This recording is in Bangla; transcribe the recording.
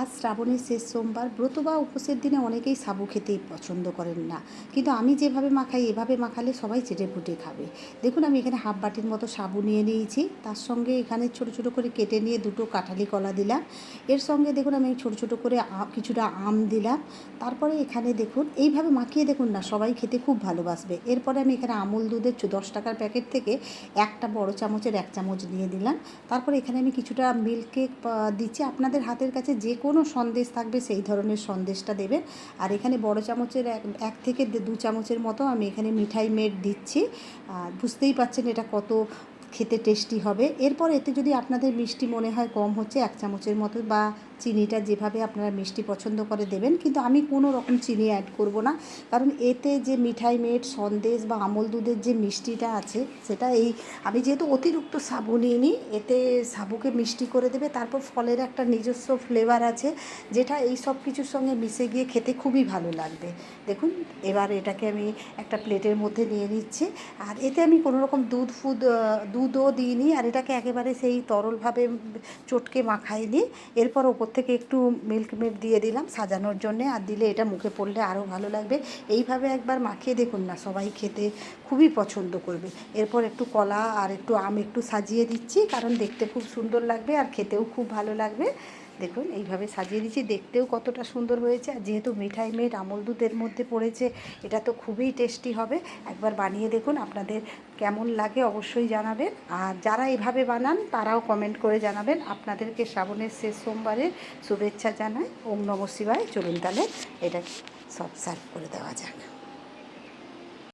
আজ শ্রাবণের শেষ সোমবার ব্রত বা উপোসের দিনে অনেকেই সাবু খেতেই পছন্দ করেন না। কিন্তু আমি যেভাবে মাখাই, এভাবে মাখালে সবাই চেটে ফুটে খাবে। দেখুন, আমি এখানে হাফ বাটির মতো সাবু নিয়ে নিয়েছি। তার সঙ্গে এখানে ছোট ছোট করে কেটে নিয়ে দুটো কাঁঠালি কলা দিলাম। এর সঙ্গে দেখুন, আমি ছোট ছোট করে কিছুটা আম দিলাম। তারপরে এখানে দেখুন, এইভাবে মাখিয়ে দেখুন না, সবাই খেতে খুব ভালোবাসবে। এরপরে আমি এখানে আমুল দুধের দশ টাকার প্যাকেট থেকে একটা বড় চামচের এক চামচ নিয়ে দিলাম। তারপরে এখানে আমি কিছুটা মিল্ক কেক দিচ্ছি। আপনাদের হাতের কাছে যে কোনো সন্দেশ থাকবে সেই ধরনের সন্দেশটা দেবেন। আর এখানে বড় চামচের এক এক থেকে দু- চামচের মতো আমি এখানে মিঠাই মেট দিচ্ছি। আর বুঝতেই পারছেন এটা কত খেতে টেস্টি হবে। এরপর এতে যদি আপনাদের মিষ্টি মনে হয় কম হচ্ছে, এক চামচের মতো বা চিনিটা যেভাবে আপনারা মিষ্টি পছন্দ করে দেবেন, কিন্তু আমি কোনো রকম চিনি অ্যাড করব না। কারণ এতে যে মিঠাই মেট সন্দেশ বা আমল দুধের যে মিষ্টিটা আছে, সেটা এই, আমি যেহেতু অতিরিক্ত সাবু নিই এতে সাবুকে মিষ্টি করে দেবে। তারপর ফলের একটা নিজস্ব ফ্লেভার আছে, যেটা এই সব কিছুর সঙ্গে মিশে গিয়ে খেতে খুবই ভালো লাগবে। দেখুন, এবার এটাকে আমি একটা প্লেটের মধ্যে নিয়ে নিচ্ছি। আর এতে আমি কোনো রকম দুধ ফুদ দুধও দিইনি, আর এটাকে একেবারে সেই তরলভাবে চটকে মাখাইনি। এরপর ওপর থেকে একটু মিল্ক মেড দিয়ে দিলাম সাজানোর জন্যে। আর দিলে এটা মুখে পড়লে আরও ভালো লাগবে। এইভাবে একবার মাখিয়ে দেখুন না, সবাই খেতে খুবই পছন্দ করবে। এরপর একটু কলা আর একটু আম একটু সাজিয়ে দিচ্ছি, কারণ দেখতে খুব সুন্দর লাগবে আর খেতেও খুব ভালো লাগবে। দেখুন, এইভাবে সাজিয়ে দিচ্ছি দেখতেও কতটা সুন্দর হয়েছে। আর যেহেতু মিঠাই মেড, আমল দুধের মধ্যে পড়েছে, এটা তো খুবই টেস্টি হবে। একবার বানিয়ে দেখুন, আপনাদের কেমন লাগে অবশ্যই জানাবেন। আর যারা এভাবে বানান, তারাও কমেন্ট করে জানাবেন। আপনাদেরকে শ্রাবণের শেষ সোমবারের শুভেচ্ছা জানাই। ওম নম শিবায়। চলুন তাহলে, এটা সব সার্ভ করে দেওয়া যাক।